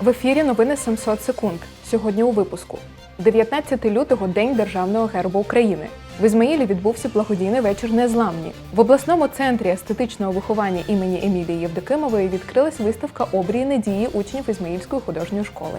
В ефірі новини 700 секунд. Сьогодні у випуску. 19 лютого День Державного герба України. В Ізмаїлі відбувся благодійний вечір Незламні. В обласному центрі естетичного виховання імені Емілії Євдокимової відкрилась виставка обрії надії учнів Ізмаїльської художньої школи.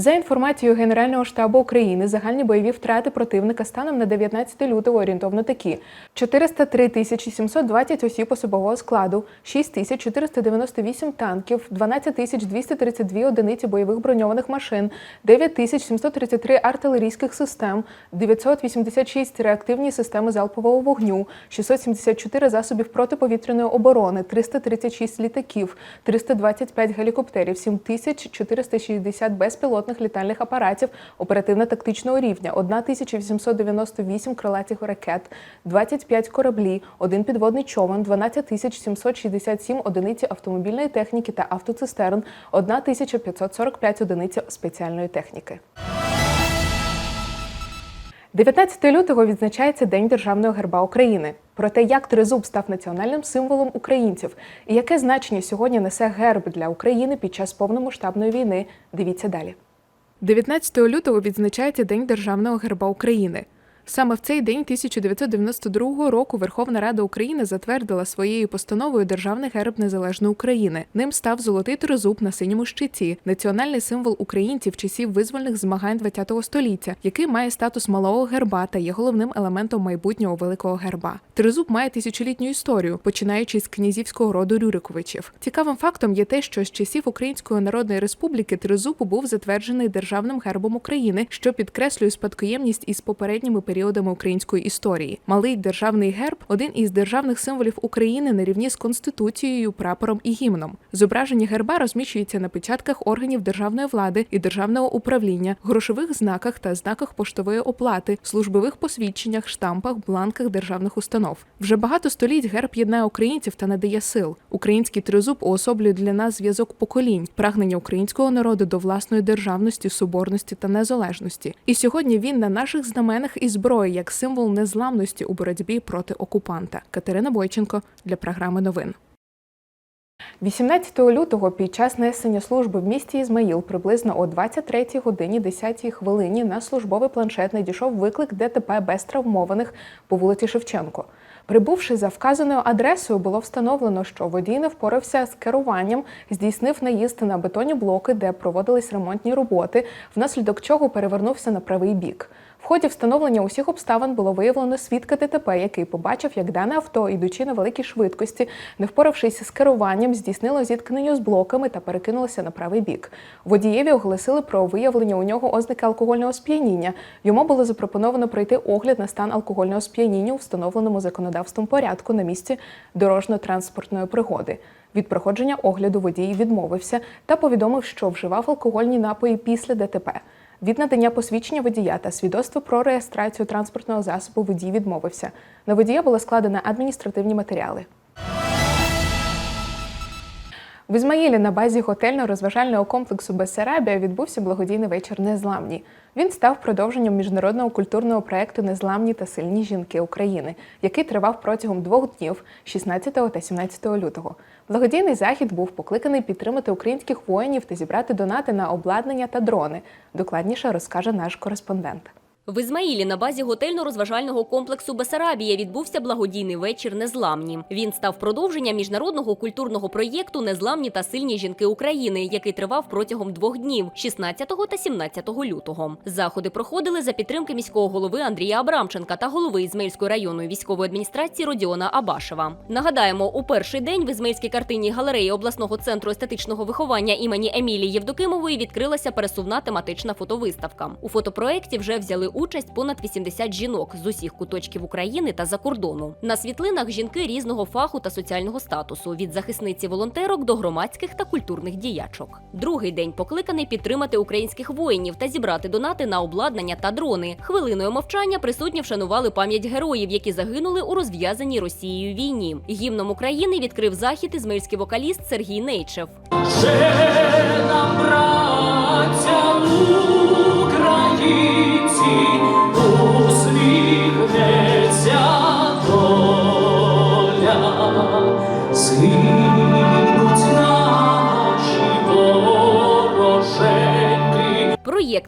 За інформацією Генерального штабу України, загальні бойові втрати противника станом на 19 лютого орієнтовно такі: 403 тисячі 720 осіб особового складу, 6 тисяч 498 танків, 12 тисяч 232 одиниці бойових броньованих машин, 9 тисяч 733 артилерійських систем, 986 реактивні системи залпового вогню, 674 засобів протиповітряної оборони, 336 літаків, 325 гелікоптерів, 7460 безпілотних літальних апаратів оперативно-тактичного рівня, 1898 крилатих ракет, 25 кораблі, один підводний човен, 12767 одиниці автомобільної техніки та автоцистерн, 1545 одиниць спеціальної техніки. 19 лютого відзначається День Державного герба України. Про те, як тризуб став національним символом українців і яке значення сьогодні несе герб для України під час повномасштабної війни. Дивіться далі. 19 лютого відзначається День Державного герба України. Саме в цей день 1992 року Верховна Рада України затвердила своєю постановою Державний герб Незалежної України. Ним став золотий тризуб на синьому щиті, національний символ українців часів визвольних змагань ХХ століття, який має статус малого герба та є головним елементом майбутнього великого герба. Тризуб має тисячолітню історію, починаючи з князівського роду Рюриковичів. Цікавим фактом є те, що з часів Української Народної Республіки тризуб був затверджений державним гербом України, що підкреслює спадкоємність із попередніми періодами української історії. Малий державний герб один із державних символів України на рівні з конституцією, прапором і гімном. Зображення герба розміщується на печатках органів державної влади і державного управління, грошових знаках та знаках поштової оплати, службових посвідченнях, штампах, бланках державних установ. Вже багато століть герб єднає українців та надає сил. Український тризуб уособлює для нас зв'язок поколінь, прагнення українського народу до власної державності, соборності та незалежності. І сьогодні він на наших знаменах і зброї як символ незламності у боротьбі проти окупанта. Катерина Бойченко для програми новин. 18 лютого під час несення служби в місті Ізмаїл приблизно о 23 годині 10 хвилині на службовий планшет надійшов виклик ДТП без травмованих по вулиці Шевченко. Прибувши за вказаною адресою, було встановлено, що водій не впорався з керуванням, здійснив наїзд на бетонні блоки, де проводились ремонтні роботи, внаслідок чого перевернувся на правий бік. В ході встановлення усіх обставин було виявлено свідка ДТП, який побачив, як дане авто, ідучи на великій швидкості, не впоравшись з керуванням, здійснило зіткнення з блоками та перекинулося на правий бік. Водієві оголосили про виявлення у нього ознаки алкогольного сп'яніння. Йому було запропоновано пройти огляд на стан алкогольного сп'яніння у встановленому законодавством порядку на місці дорожньо-транспортної пригоди. Від проходження огляду водій відмовився та повідомив, що вживав алкогольні напої після ДТП. Від надання посвідчення водія та свідоцтва про реєстрацію транспортного засобу водій відмовився. На водія були складені адміністративні матеріали. В Ізмаїлі на базі готельно-розважального комплексу Бессарабія відбувся благодійний вечір Незламні. Він став продовженням міжнародного культурного проєкту Незламні та сильні жінки України, який тривав протягом двох днів 16 та 17 лютого. Благодійний захід був покликаний підтримати українських воїнів та зібрати донати на обладнання та дрони. Докладніше розкаже наш кореспондент. В Ізмаїлі на базі готельно-розважального комплексу Бесарабія відбувся благодійний вечір Незламні. Він став продовженням міжнародного культурного проєкту Незламні та сильні жінки України, який тривав протягом двох днів 16 та 17 лютого. Заходи проходили за підтримки міського голови Андрія Абрамченка та голови Ізмаїльської районної військової адміністрації Родіона Абашева. Нагадаємо, у перший день в Ізмаїльській картинній галереї обласного центру естетичного виховання імені Емілії Євдокимової відкрилася пересувна тематична фотовиставка. У фотопроекті вже взяли участь понад 80 жінок з усіх куточків України та за кордону. На світлинах жінки різного фаху та соціального статусу від захисниці волонтерок до громадських та культурних діячок. Другий день покликаний підтримати українських воїнів та зібрати донати на обладнання та дрони. Хвилиною мовчання присутні вшанували пам'ять героїв, які загинули у розв'язаній Росією війні. Гімном України відкрив захід ізмаїльський вокаліст Сергій Нейчев. Ще нам, браття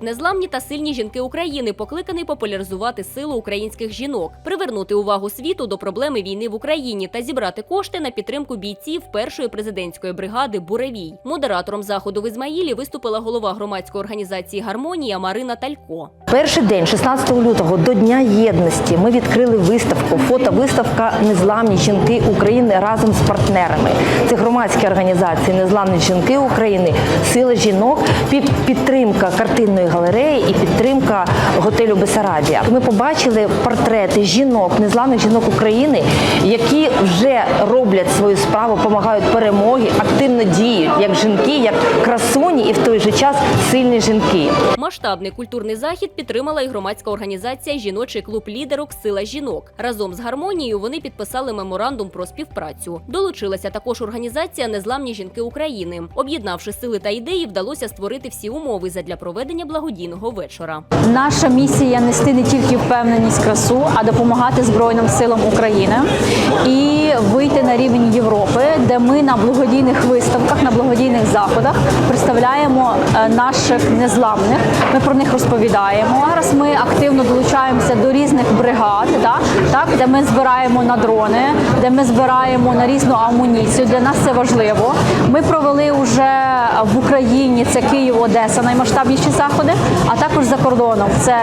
Незламні та сильні жінки України покликаний популяризувати силу українських жінок, привернути увагу світу до проблеми війни в Україні та зібрати кошти на підтримку бійців першої президентської бригади Буревій. Модератором заходу в Ізмаїлі виступила голова громадської організації Гармонія Марина Талько. Перший день, 16 лютого, до Дня єдності, ми відкрили виставку. Фотовиставка Незламні жінки України разом з партнерами. Це громадські організації Незламні жінки України, сила жінок, під підтримка картинної галереї і підтримка готелю Бесарабія. Ми побачили портрети жінок, незламних жінок України, які вже роблять свою справу, допомагають перемоги, активно діють як жінки, як красуні, і в той же час сильні жінки. Масштабний культурний захід підтримала і громадська організація Жіночий клуб лідерок Сила жінок. Разом з гармонією вони підписали меморандум про співпрацю. Долучилася також організація Незламні жінки України. Об'єднавши сили та ідеї, вдалося створити всі умови задля проведення благодійного вечора. Наша місія нести не тільки впевненість красу, а допомагати Збройним силам України і вийти на рівень Європи, де ми на благодійних виставках, на благодійних заходах представляємо е, наших незламних. Ми про них розповідаємо. Зараз ми активно долучаємося до різних бригад, так де ми збираємо на дрони, де ми збираємо на різну амуніцію. Для нас це важливо. Ми провели вже в Україні це Київ, Одеса, наймасштабніші заходи, а також за кордоном. Це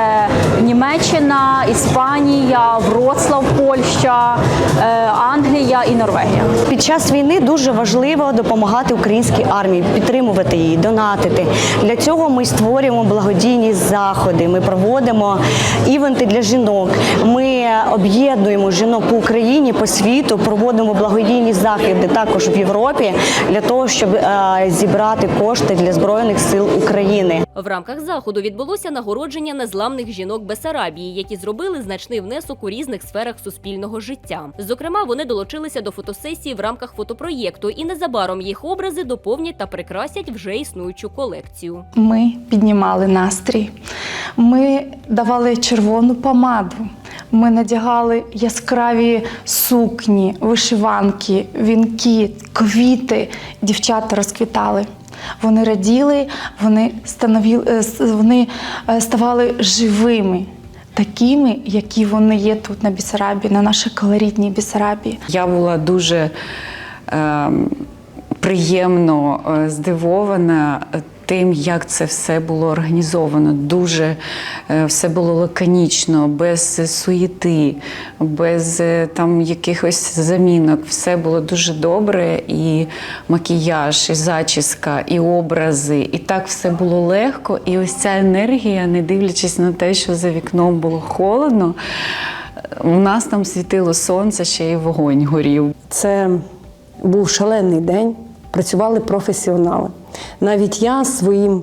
Німеччина, Іспанія, Вроцлав, Польща, е, Англія і Норвегія. Під час війни дуже важливо допомагати українській армії, підтримувати її, донатити. Для цього ми створюємо благодійні заходи. Ми проводимо івенти для жінок. Ми об'єднуємо жінок по Україні, по світу, проводимо благодійні заходи також в Європі для того, щоб е, зібрати кошти для збройних сил України. В рамках заходу відбулося нагородження незламних жінок Бесарабії, які зробили значний внесок у різних сферах суспільного життя. Зокрема, вони долучилися до фотосесії в рамках фотопроєкту, і незабаром їх образи доповнять та прикрасять вже існуючу колекцію. Ми піднімали настрій, ми давали червону помаду, ми надягали яскраві сукні, вишиванки, вінки, квіти. Дівчата розквітали. Вони раділи, вони, станові- е, вони е, ставали живими, такими, які вони є тут на Бісарабі, на нашій колоритній Бісарабі. Я була дуже приємно е, здивована тим, як це все було організовано. Дуже е, все було лаконічно, без суєти, без е, там якихось замінок. Все було дуже добре, і макіяж, і зачіска, і образи. І так все було легко. І ось ця енергія, не дивлячись на те, що за вікном було холодно. У нас там світило сонце, ще й вогонь горів. Це був шалений день, працювали професіонали. Навіть я своїм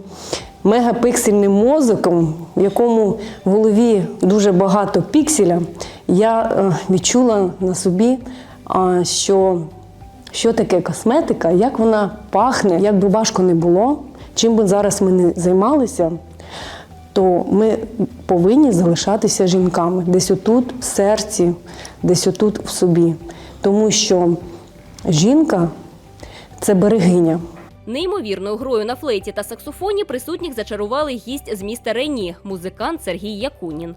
мегапиксельним мозоком, в якому в голові дуже багато пікселя, я е, відчула на собі, що, що таке косметика, як вона пахне, як би важко не було, чим би зараз ми не займалися, то ми повинні залишатися жінками десь отут, в серці, десь отут в собі. Тому що жінка це берегиня. Неймовірною грою на флейті та саксофоні присутніх зачарували гість з міста Рені, музикант Сергій Якунін.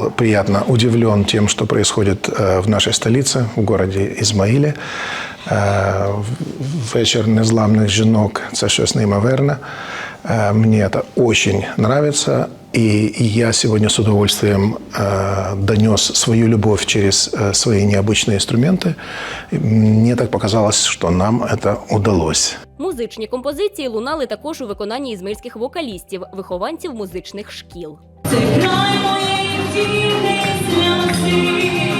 Был приятно удивлен тем, что происходит э, в нашей столице, в городе Ізмаїлі. Э, в- Вечір незламних жінок – це щось неймовірне. Э, Мне это очень нравится. И, и я сегодня с удовольствием э, донес свою любовь через э, свои необычные инструменты. И Мне так показалось, что нам это удалось. Музичні композиції лунали також у виконанні ізмельських вокалістів, вихованців музичних шкіл. Це край моєї de silêncio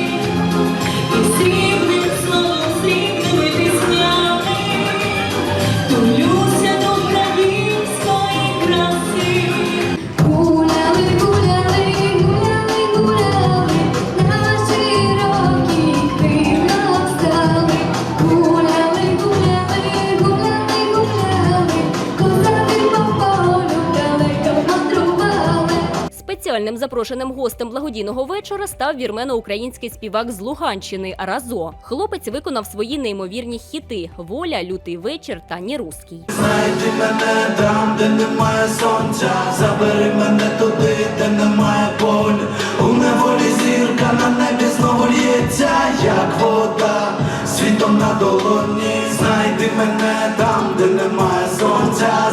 запрошеним гостем благодійного вечора став вірмено-український співак з Луганщини Разо. Хлопець виконав свої неймовірні хіти Воля, Лютий вечір та Ні руський. Знайди мене там, де немає сонця, забери мене туди, де немає болю. У неволі зірка на небі знову лється, як вода, світом на долоні. Знайди мене там, де немає сонця.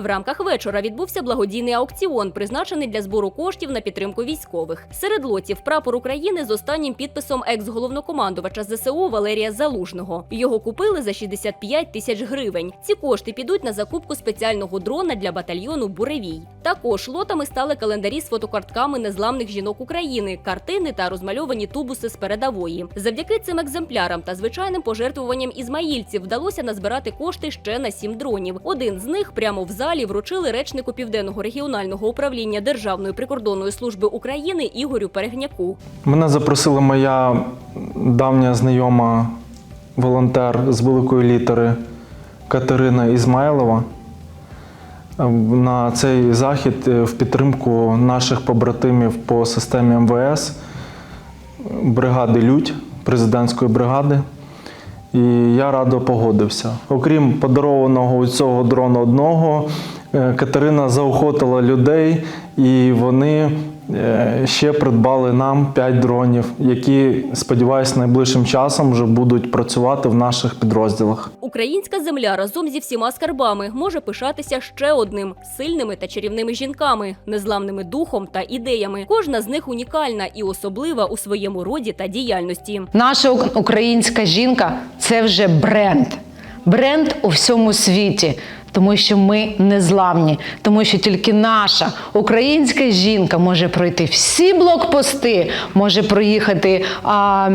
В рамках вечора відбувся благодійний аукціон, призначений для збору коштів на підтримку військових. Серед лотів прапор України з останнім підписом екс-головнокомандувача ЗСУ Валерія Залужного. Його купили за 65 тисяч гривень. Ці кошти підуть на закупку спеціального дрона для батальйону Буревій. Також лотами стали календарі з фотокартками незламних жінок України, картини та розмальовані тубуси з передової. Завдяки цим екземплярам та звичайним пожертвуванням ізмаїльців вдалося назбирати кошти ще на сім дронів. Один з них прямо в залі вручили речнику південного регіонального управління Державної прикордонної служби України Ігорю Перегняку. Мене запросила моя давня знайома волонтер з великої літери Катерина Ізмайлова е, на цей захід е, в підтримку наших побратимів по системі МВС, бригади Людь, президентської бригади. І я радо погодився. Окрім подарованого цього дрона одного, Катерина заохотила людей, і вони е, ще придбали нам 5 дронів, які, сподіваюся, найближчим часом вже будуть працювати в наших підрозділах. Українська земля разом зі всіма скарбами може пишатися ще одним сильними та чарівними жінками, незламними духом та ідеями. Кожна з них унікальна і особлива у своєму роді та діяльності. Наша українська жінка це вже бренд. Бренд у всьому світі, тому що ми незламні, тому що тільки наша українська жінка може пройти. Всі блокпости, може проїхати а,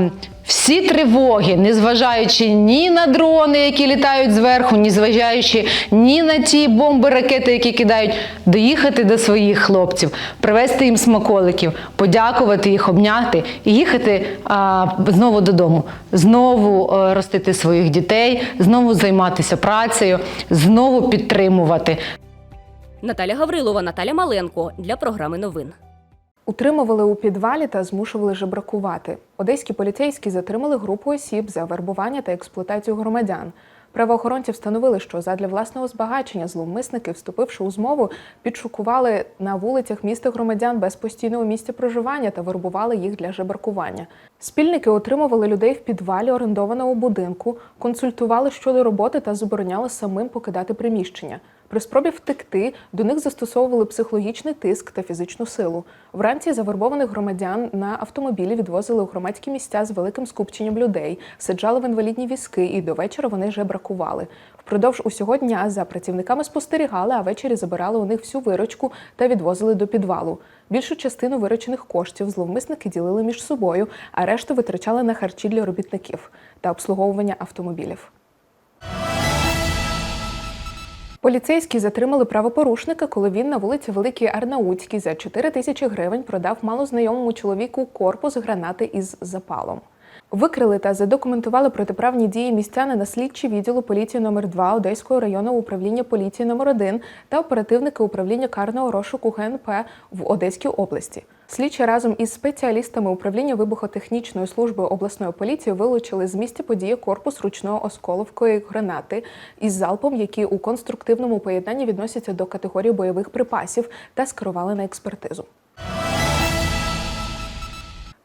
всі тривоги, незважаючи ні на дрони, які літають зверху, ні зважаючи ні на ті бомби, ракети, які кидають, доїхати до своїх хлопців, привезти їм смаколиків, подякувати їх, обняти і їхати а, знову додому, знову е, ростити своїх дітей, знову займатися працею, знову підтримувати. Наталя Гаврилова, Наталя Маленко для програми новин. Утримували у підвалі та змушували жебракувати. Одеські поліцейські затримали групу осіб за вербування та експлуатацію громадян. Правоохоронці встановили, що задля власного збагачення зловмисники, вступивши у змову, підшукували на вулицях міста громадян без постійного місця проживання та вербували їх для жебракування. Спільники отримували людей в підвалі орендованого будинку, консультували щодо роботи та забороняли самим покидати приміщення. При спробі втекти до них застосовували психологічний тиск та фізичну силу. Вранці завербованих громадян на автомобілі відвозили у громадські місця з великим скупченням людей, саджали в інвалідні візки, і до вечора вони жебракували. Впродовж усього дня за працівниками спостерігали, а ввечері забирали у них всю виручку та відвозили до підвалу. Більшу частину виручених коштів зловмисники ділили між собою, а решту витрачали на харчі для робітників та обслуговування автомобілів. Поліцейські затримали правопорушника, коли він на вулиці Великій Арнаутській за 4 тисячі гривень продав малознайомому чоловіку корпус гранати із запалом. Викрили та задокументували протиправні дії містяни на слідчі відділу поліції номер 2 Одеського районного управління поліції номер 1 та оперативники управління карного розшуку ГНП в Одеській області. Слідчі разом із спеціалістами управління вибухотехнічної служби обласної поліції вилучили з місця події корпус ручної осколовкої гранати із залпом, які у конструктивному поєднанні відносяться до категорії бойових припасів, та скерували на експертизу.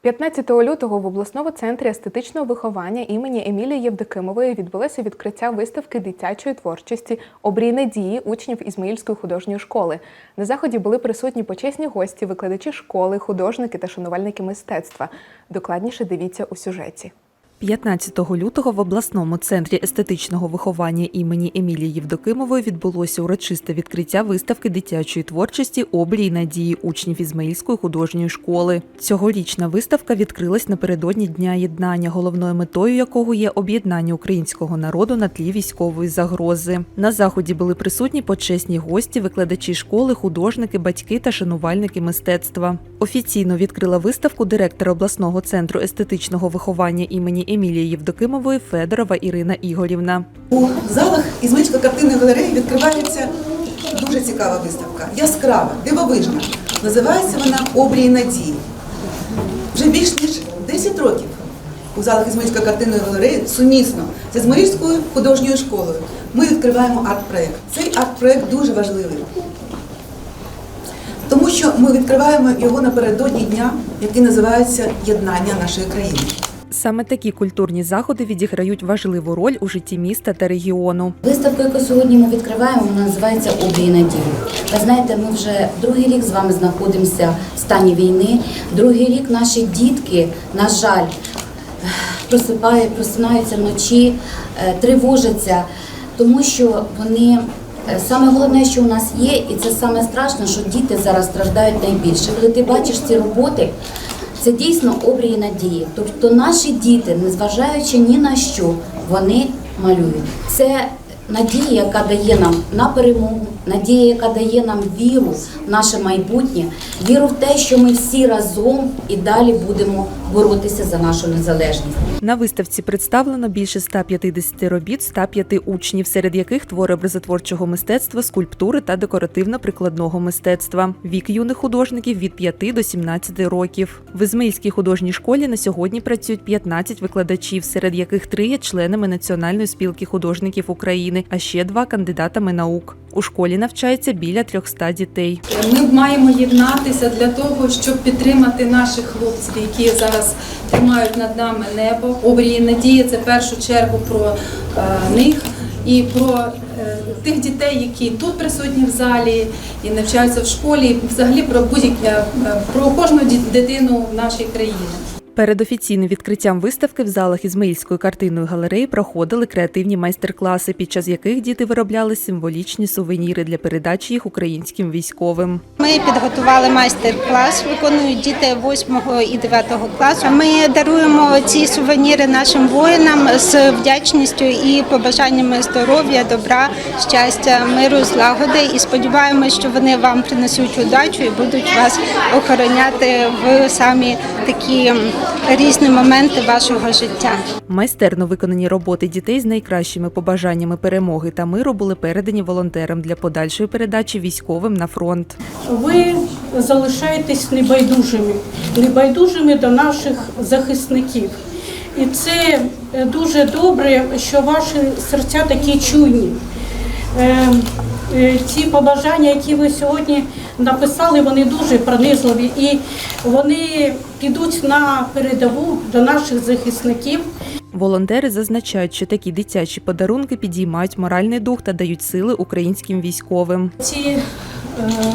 15 лютого в обласному центрі естетичного виховання імені Емілії Євдокимової відбулося відкриття виставки дитячої творчості Обрій надії учнів Ізмаїльської художньої школи. На заході були присутні почесні гості, викладачі школи, художники та шанувальники мистецтва. Докладніше дивіться у сюжеті. 15 лютого в обласному центрі естетичного виховання імені Емілії Євдокимової відбулося урочисте відкриття виставки дитячої творчості Обрій надії учнів Ізмаїльської художньої школи. Цьогорічна виставка відкрилась напередодні Дня єднання, головною метою якого є об'єднання українського народу на тлі військової загрози. На заході були присутні почесні гості, викладачі школи, художники, батьки та шанувальники мистецтва. Офіційно відкрила виставку директор обласного центру естетичного виховання імені Емілії Євдокимової Федорова Ірина Ігорівна. У залах Ізмаїльської картинної галереї відкривається дуже цікава виставка, яскрава, дивовижна. Називається вона Обрій надії. Вже більш ніж 10 років у залах Ізмаїльської картинної галереї сумісно з Ізмаїльською художньою школою ми відкриваємо арт-проєкт. Цей арт-проєкт дуже важливий. Тому що ми відкриваємо його напередодні дня, який називається Єднання нашої країни. Саме такі культурні заходи відіграють важливу роль у житті міста та регіону. Виставку, яку сьогодні ми відкриваємо, вона називається Обрій надії. Ви знаєте, ми вже другий рік з вами знаходимося в стані війни. Другий рік наші дітки, на жаль, просипають, просинаються вночі, е, тривожаться, тому що вони. е, Саме головне, що у нас є, і це саме страшно, що діти зараз страждають найбільше. Коли ти бачиш ці роботи, це дійсно обрії надії. Тобто наші діти, незважаючи ні на що, вони малюють. Це надія, яка дає нам на перемогу, надія, яка дає нам віру в наше майбутнє, віру в те, що ми всі разом і далі будемо боротися за нашу незалежність. На виставці представлено більше 150 робіт 105 учнів, серед яких твори образотворчого мистецтва, скульптури та декоративно-прикладного мистецтва. Вік юних художників від 5 до 17 років. В Ізмаїльській художній школі на сьогодні працюють 15 викладачів, серед яких три є членами Національної спілки художників України, а ще два кандидатами наук. У школі навчається біля 300 дітей. Ми маємо єднатися для того, щоб підтримати наших хлопців, які зараз тримають над нами небо. Обрії надії це в першу чергу про е, них і про е, тих дітей, які тут присутні в залі і навчаються в школі, і взагалі про будь-яке про кожну дитину в нашій країні. Перед офіційним відкриттям виставки в залах Ізмаїльської картинної галереї проходили креативні майстер-класи, під час яких діти виробляли символічні сувеніри для передачі їх українським військовим. Ми підготували майстер-клас, виконують діти 8 і 9 класу. Ми даруємо ці сувеніри нашим воїнам з вдячністю і побажаннями здоров'я, добра, щастя, миру, злагоди. І сподіваємося, що вони вам принесуть удачу і будуть вас охороняти в самі такі різні моменти вашого життя. Майстерно виконані роботи дітей з найкращими побажаннями перемоги та миру були передані волонтерам для подальшої передачі військовим на фронт. Ви залишаєтесь небайдужими, небайдужими до наших захисників. І це е, дуже добре, що ваші серця такі чуйні. Е, е, Ці побажання, які ви сьогодні написали, вони дуже пронизливі і вони підуть на передову до наших захисників. Волонтери зазначають, що такі дитячі подарунки підіймають моральний дух та дають сили українським військовим. Ці е,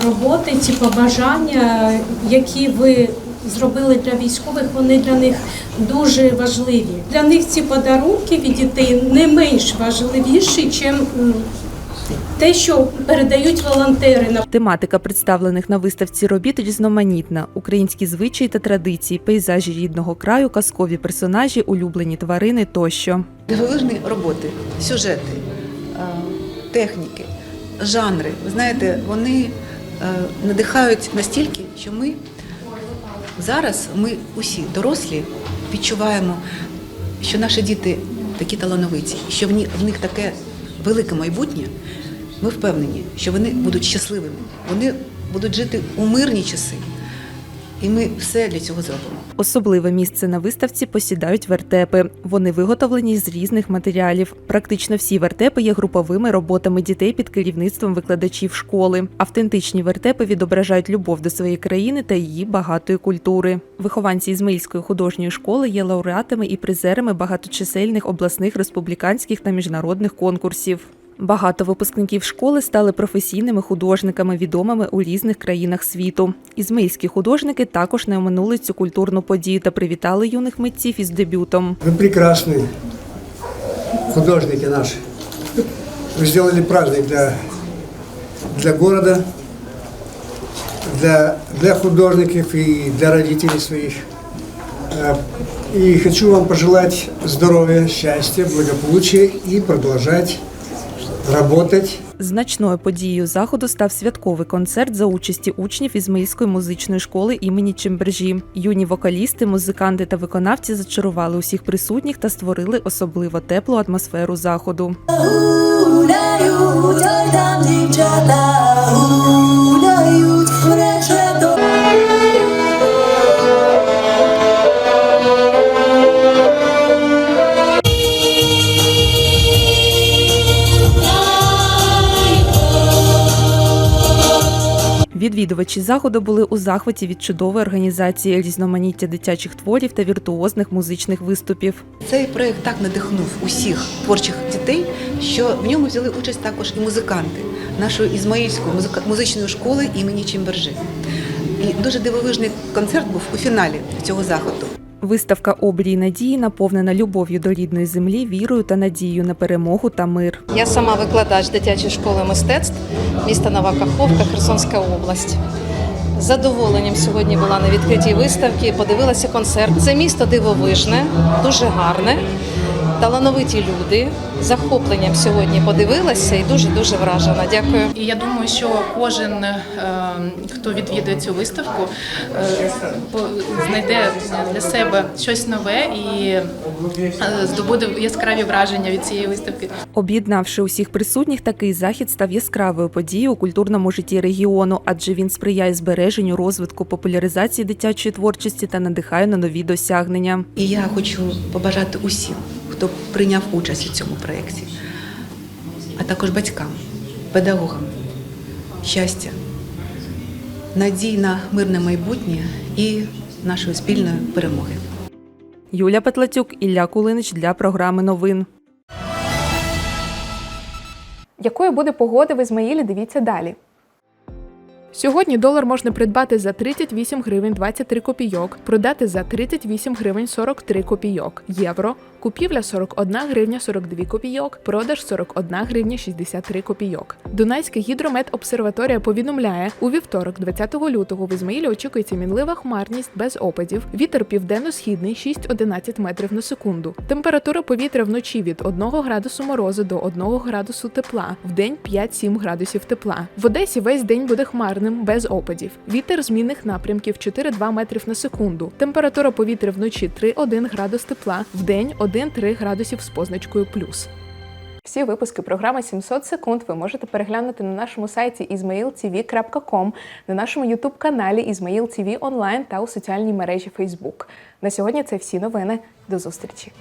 роботи, ці побажання, які ви зробили для військових, вони для них дуже важливі. Для них ці подарунки від дітей не менш важливіші, ніж те, що передають волонтери. Тематика представлених на виставці робіт різноманітна: українські звичаї та традиції, пейзажі рідного краю, казкові персонажі, улюблені тварини тощо. Дивовижні роботи, сюжети, е, техніки, жанри. Ви знаєте, вони е, надихають настільки, що ми зараз, ми усі дорослі, відчуваємо, що наші діти такі талановиті, що в ні- в них таке велике майбутнє. Ми впевнені, що вони будуть щасливими, вони будуть жити у мирні часи. І ми все для цього зробимо. Особливе місце на виставці посідають вертепи. Вони виготовлені з різних матеріалів. Практично всі вертепи є груповими роботами дітей під керівництвом викладачів школи. Автентичні вертепи відображають любов до своєї країни та її багатої культури. Вихованці Ізмаїльської художньої школи є лауреатами і призерами багаточисельних обласних, республіканських та міжнародних конкурсів. Багато випускників школи стали професійними художниками, відомими у різних країнах світу. Ізмаїльські художники також не оминули цю культурну подію та привітали юних митців із дебютом. Вы прекрасные художники наши. Вы сделали праздник для, для города, для, для художников и для родителей своих. Э, И хочу вам пожелать здоровья, счастья, благополучия и продолжать работать Значною подією заходу став святковий концерт за участі учнів Ізмаїльської музичної школи імені Чимбержі. Юні вокалісти, музиканти та виконавці зачарували усіх присутніх та створили особливо теплу атмосферу заходу. Гуляють, ой там дівчата, гуляють, Відвідувачі заходу були у захваті від чудової організації різноманіття дитячих творів та віртуозних музичних виступів. Цей проєкт так надихнув усіх творчих дітей, що в ньому взяли участь також і музиканти нашої ізмаїльської музичної школи імені Чимбержи. І дуже дивовижний концерт був у фіналі цього заходу. Виставка обрій надії наповнена любов'ю до рідної землі, вірою та надією на перемогу та мир. Я сама викладач дитячої школи мистецтв міста Нова Каховка, Херсонська область. Задоволенням сьогодні була на відкритій виставці, подивилася концерт. Це місто дивовижне, дуже гарне, талановиті люди. Захопленням сьогодні подивилася і дуже дуже вражена. Дякую. І я думаю, що кожен, е, хто відвідує цю виставку, е, знайде для себе щось нове і е, здобуде яскраві враження від цієї виставки. Об'єднавши усіх присутніх, такий захід став яскравою подією у культурному житті регіону, адже він сприяє збереженню, розвитку, популяризації дитячої творчості та надихає на нові досягнення. І я хочу побажати усім, хто прийняв участь у цьому проєкті, а також батькам, педагогам, щастя, надій на мирне майбутнє і нашої спільної перемоги. Юля Петлацюк, Ілля Кулинич для програми новин. Якою буде погода в Ізмаїлі, дивіться далі. Сьогодні долар можна придбати за 38 гривень 23 копійок, продати за 38 гривень 43 копійок. Євро купівля 41 гривня 42 копійок, продаж 41 гривня 63 копійок. Дунайська гідрометобсерваторія повідомляє, у вівторок, 20 лютого, в Ізмаїлі очікується мінлива хмарність без опадів. Вітер південно-східний 6-11 метрів на секунду. Температура повітря вночі від 1 градусу морозу до 1 градусу тепла, вдень 5-7 градусів тепла. В Одесі весь день буде хмарним без опадів. Вітер змінних напрямків 4-2 метрів на секунду. Температура повітря вночі 3-1 градус тепла, вдень 1-3 градусів з позначкою плюс. Всі випуски програми 700 секунд ви можете переглянути на нашому сайті ismailtv.com, на нашому youtube каналі Izmail онлайн та у соціальній мережі Facebook. На сьогодні це всі новини. До зустрічі!